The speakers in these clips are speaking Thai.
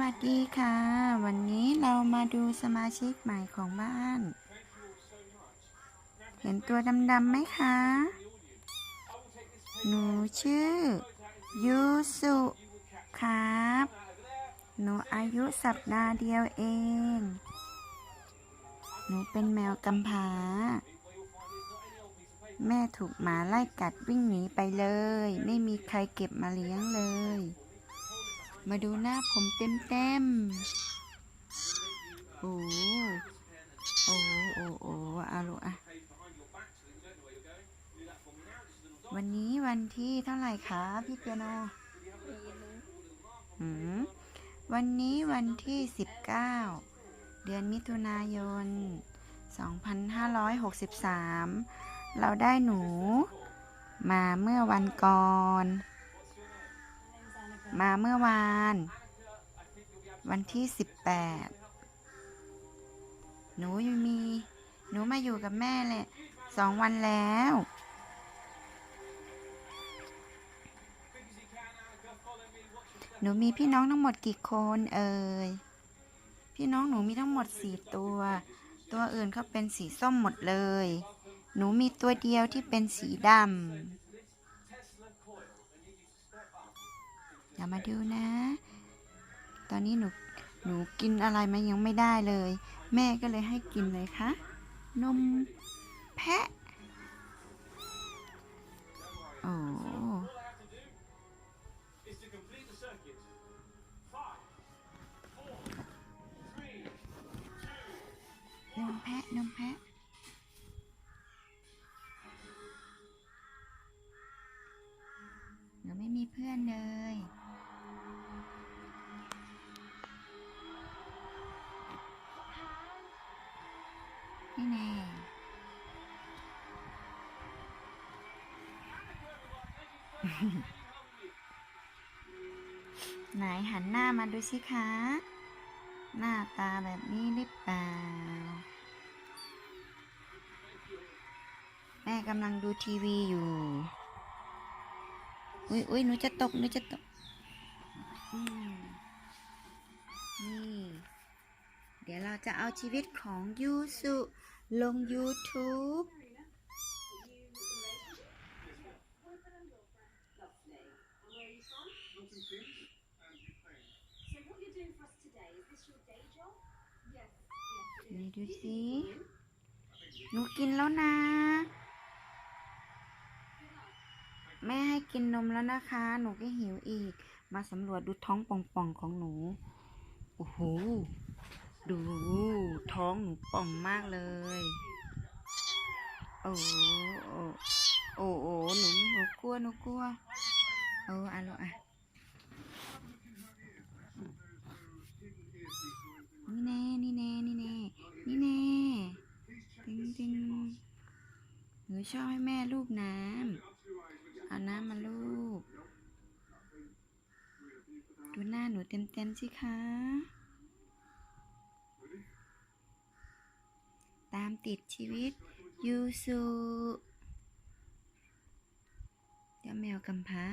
วัสดีค่ะ วันนี้เรามาดูสมาชิกใหม่ของบ้าน เห็นตัวดำๆไหมคะ หนูชื่อ ยูสุครับ หนูอายุสัปดาห์เดียวเอง หนูเป็นแมวกำพร้า แม่ถูกหมาไล่กัดวิ่งหนีไปเลย ไม่มีใครเก็บมาเลี้ยงเลย มาดูหน้าผมเต็มเต็มๆโอ้โอ้โอ้โอ้อาลูอะวันนี้วันที่เท่าไหร่คะพี่เปียโนวันนี้วันที่ 19 เดือนมิถุนายน 2563 เราได้หนูมาเมื่อวันก่อน มาเมื่อวาน วันที่สิบแปดหนูยังมี หนูมาอยู่กับแม่แหละสองวันแล้ว หนูมีพี่น้องทั้งหมดกี่คนเอ่ย พี่น้องหนูมีทั้งหมดสี่ตัว ตัวอื่นเขาเป็นสีส้มหมดเลย หนูมีตัวเดียวที่เป็นสีดำ๋ยวมาดูนะ ตอนนี้หนูหนูกินอะไรมายังไม่ได้เลย แม่ก็เลยให้กินเลยคะนมแพะโอ้นมแพะนมแพะหนูไม่มีเพื่อนเลย ไหนหันหน้ามาดูสิคะ หน้าตาแบบนี้หรือเปล่า แม่กำลังดูทีวีอยู่ อุ้ยอุ้ยหนูจะตก หนูจะตก นี่ เดี๋ยวเราจะเอาชีวิตของยูสุลง YouTube นี่ดูสิหนูกินแล้วนะ แม่ให้กินนมแล้วนะคะ หนูก็หิวอีก มาสำรวจดูท้องป่องๆของหนู โอ้โห ดูท้องหนูป่องมากเลย โอ้โหโอ้โหหนูหนูกลัวหนูกลัวเอออะลูกอะ นี่แน่ นี่แน่ นี่แน่ นี่แน่จริงจริงๆหนู ชอบให้แม่ลูบน้ำเอาน้ำมาลูบดูหน้าหนูเต็มๆสิคะ ตามติดชีวิตยูสุเจ้าแมวกำพร้า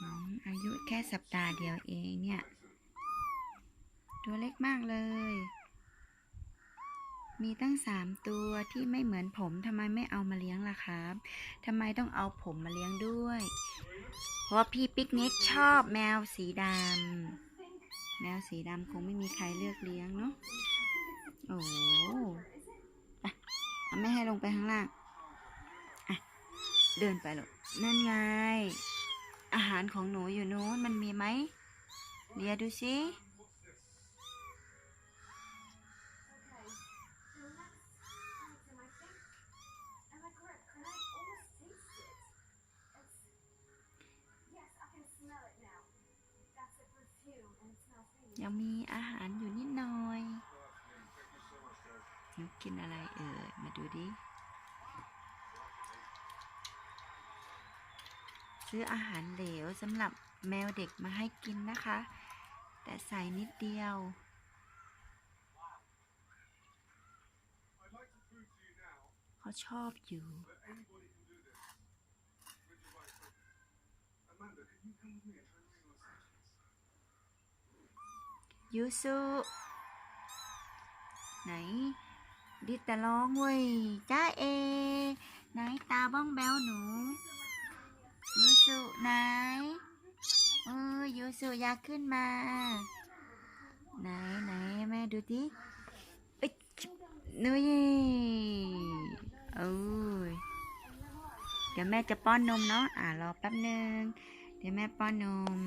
อืมอายุแค่สัปดาห์เดียวเองเนี่ย ตัวเล็กมากเลย มีตั้งสามตัวที่ไม่เหมือนผมทำไมไม่เอามาเลี้ยงล่ะครับทำไมต้องเอาผมมาเลี้ยงด้วย เพราะพี่ปิกนิกชอบแมวสีดำแมวสีดำคงไม่มีใครเลือกเลี้ยงเนาะโอ้โหไปเอาไม่ให้ลงไปข้างล่างอะเดินไปหรอกนั่นไง อาหารของหนูอยู่นู้นมันมีไหมเลียดูสิ ยังมีอาหารอยู่นิดหน่อยนูกินอะไรเอ่ย มาดูดิ ซื้ออาหารเหลวสำหรับแมวเด็กมาให้กินนะคะ แต่ใส่นิดเดียว เขาชอบอยู่ ยูสุไหน ดิต่ร้องเว้ยจ้าเอ ไหนตาบ้องแบวหนูยูสุไหนเออยูสุอยากขึ้นมา ไหนไหนแม่ดูดิเอ้ยนุ้ยเอ้ยเดี๋ยวแม่จะป้อนนมเนาะอ่ารอแป๊บนึง เดี๋ยวแม่ป้อนนม